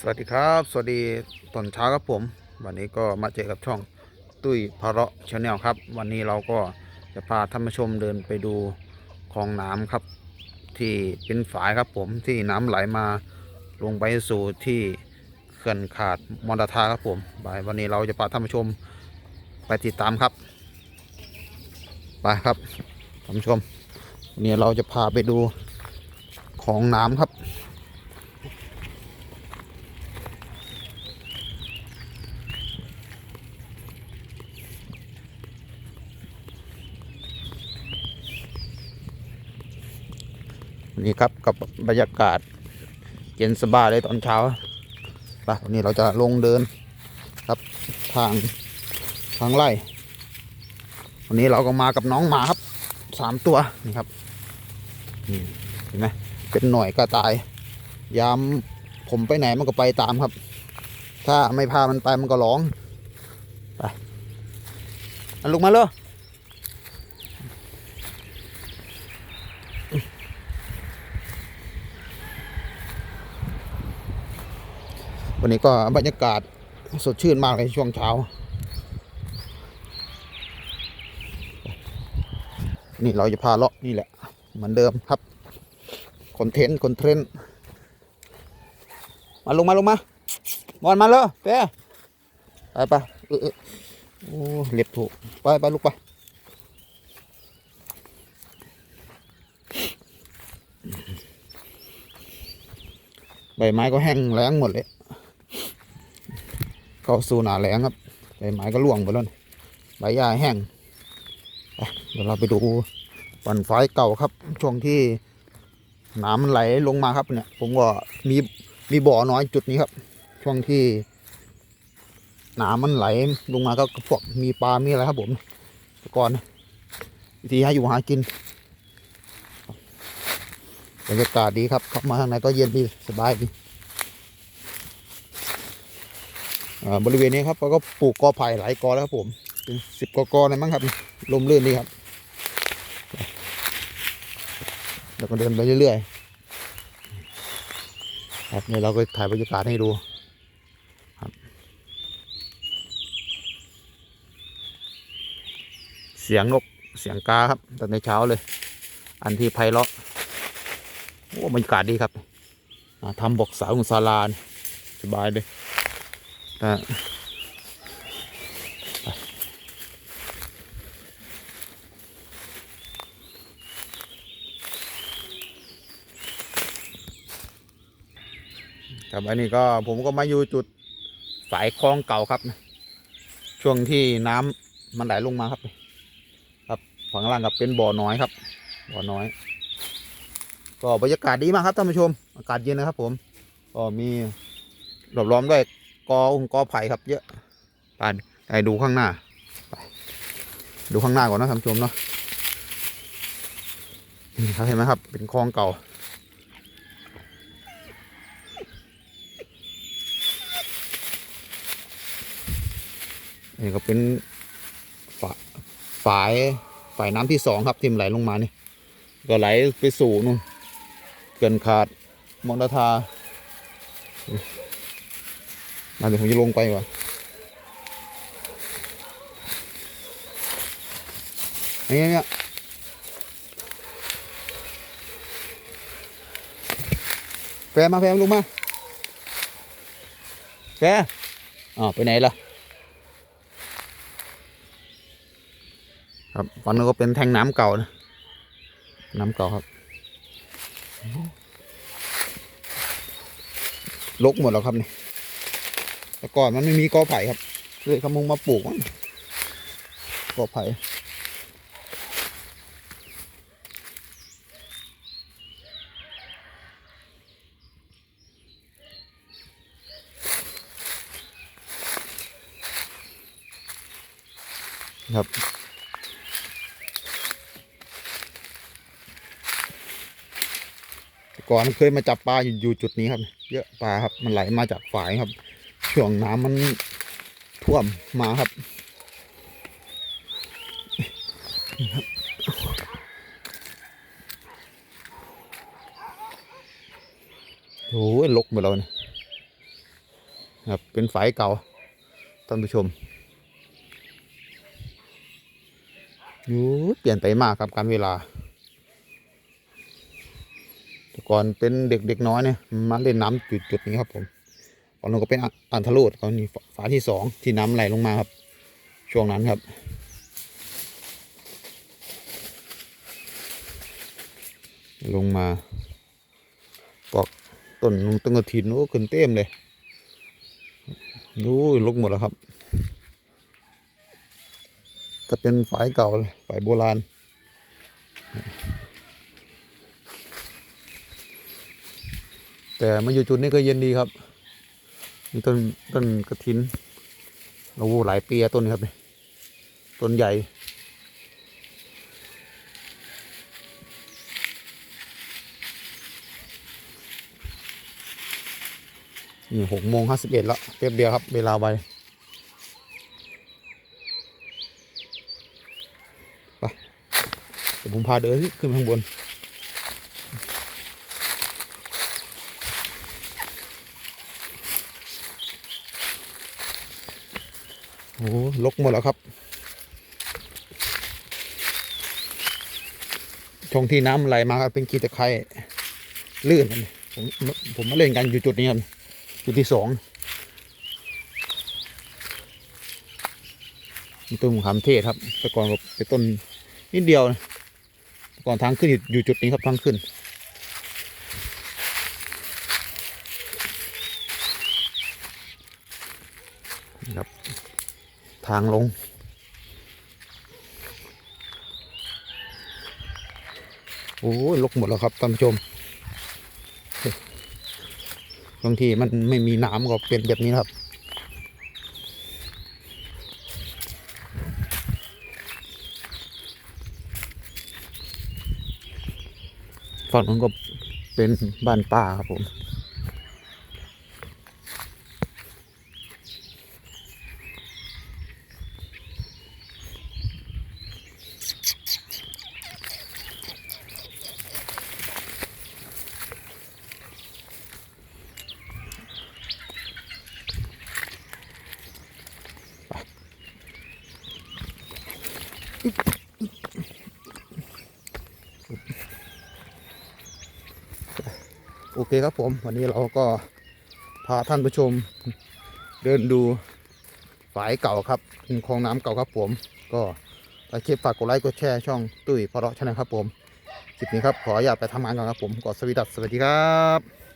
สวัสดีครับ สวัสดีตอนเช้าครับผม วันนี้ก็มาเจอกับช่องตุ้ยพาระชาแนลครับ วันนี้เราก็จะพาท่านผู้ชมเดินไปดูคลองน้ำครับ ที่เป็นฝายครับผมที่น้ำไหลมาลงไปสู่ที่เขื่อนขาดมอดทาครับผมบ่ายวันนี้เราจะพาท่านผู้ชมไปติดตามครับไปครับท่านผู้ชมวันนี้เราจะพาไปดูของน้ำครับ นี่ครับกับบรรยากาศเย็นสบายเลยตอนเช้าไปวันนี้เราจะลงเดินครับทางทางไร่วันนี้เราก็มากับน้องหมาครับสามตัวนี่ครับนี่เห็นไหมเป็นหน่วยกระต่ายยามผมไปไหนมันก็ไปตามครับ ถ้าไม่พามันไปมันก็ร้องไปลุกมาเลย วันนี้ก็บรรยากาศสดชื่นมากเลยช่วงเช้า นี่เราจะพาเลาะนี่แหละ เหมือนเดิมครับคอนเทนต์คอนเทนต์มาลงมาลงมาบอลมาเลยเป้ไปไปเออเออโอ้เล็บถูกไปไปลูกไปใบไม้ก็แห้งแล้งหมดเลย เข้าสู่หนาแล้งครับใบไม้ก็ร่วงหมดแล้วใบหญ้าแห้งเดี๋ยวเราไปดูปั่นไฟเก่าครับ ช่วงที่น้ำมันไหลลงมาครับเนี่ย ผมก็มีมีบ่อน้อยจุดนี้ครับ ช่วงที่น้ำมันไหลลงมาก็พวกมีปลา มีอะไรครับผมต่ก่อนวิธีให้อยู่หากินบรรยากาศดีครับเข้ามาข้างในก็เย็นดีสบายดี อ่า บริเวณนี้ครับเขาก็ปลูกกอไผ่หลายกอแล้วครับผม เป็นสิบกอกอเลยมั้งครับลมลื่นดีครับแล้วก็เดินไปเรื่อยๆครับนี่เราก็ถ่ายบรรยากาศให้ดูครับ เสียงนกเสียงกาครับตั้งแต่เช้าเลย อันที่ไพเราะโอ้บรรยากาศดีครับทำบอกสาวของศาลานสบายเลย อะครับอันนี้ก็ผมก็มาอยู่จุดฝายคลองเก่าครับ ช่วงที่น้ำมันไหลลงมาครับ ครับฝั่งล่างกับเป็นบ่อน้อยครับ บ่อน้อย ก็บรรยากาศดีมากครับท่านผู้ชม อากาศเย็นนะครับ ผม ก็มีหลบล้อมด้วย กอองกอไผ่ครับเยอะไปไปดูข้างหน้าไปดูข้างหน้าก่อนนะท่านผู้ชมเนาะนี่ครับเห็นไหมครับ เป็นคลองเก่า นี่ก็เป็นฝาฝายฝายน้ำที่สองครับที่มันไหลลงมานี่ก็ไหลไปสู่นู่นเกินขาดมองดาทา มาเดี๋ยวผมจะลงไปก่อนนี่เนี่ยแฟมาแฟมลงมาแฟอ๋อไปไหนล่ะ ครับฝั่งนู้นก็เป็นแทงน้ำเก่านะ น้ำเก่าครับลกหมดแล้วครับนี่ แต่ก่อนมันไม่มีกอไผ่ครับเลยขมุงมาปลูกมันกอไผ่ครับแต่ก่อนเคยมาจับปลาอยู่จุดนี้ครับ เยอะปลาครับ มันไหลมาจากฝายครับ ช่วงน้ำมันท่วมมาครับโอ้ยลกหมดแล้วนี่ยครับ เป็นฝายเก่าท่านผู้ชมยูเปลี่ยนไปมากครับการเวลา แต่ก่อนเป็นเด็กๆน้อยเนี่ย มาเล่นน้ำจุดๆนี้ครับผม ตอนนั้นก็เป็นอะอันทะโลดตอนนี้ฝาที่สองที่น้ำไหลลงมาครับ ช่วงนั้นครับ ลงมาปอกต้นนงต้นกระถินโอ้ขึ้นเต็มเลยดูลกหมดแล้วครับจะเป็นฝายเก่าฝายโบราณแต่มาอยู่จุดนี้ก็เย็นดีครับ มีต้นต้นกระถินโอ้โหหลายปีอะต้นนี้ครับนี่ต้นใหญ่ นี่หกโมงห้าสิบเอ็ดแล้วเรียบเดียวครับ เวลาไวไปเดี๋ยวผมพาเดินขึ้นไปข้างบน โอ้ลกหมดแล้วครับ ช่องที่น้ำไหลมาเป็นกีตะไคร่ลื่นผมผมมาเล่นกันอยู่จุดนี้ครับจุดที่สองต้นมะขามเทศครับแต่ก่อนเป็นต้นนิดเดียวแต่ก่อนทางขึ้นอยู่จุดนี้ครับทางขึ้นครับ ทางลง โอ้ยลกหมดแล้วครับท่านผู้ชม บางทีมันไม่มีน้ำก็เป็นแบบนี้ครับฝั่งนั้นก็เป็นบ้านป่าครับผม เคครับผม วันนี้เราก็พาท่านผู้ชม เดินดูฝายเก่าครับคลองน้ำเก่าครับผม ก็ถ้าคลิปฝากกดไลค์กดแชร์ช่องตุ้ยพอเราชนะครับผมคลิปนี้ครับขออย่าไปทำงานก่อนครับผมกดสวีดัสสวัสดีครับ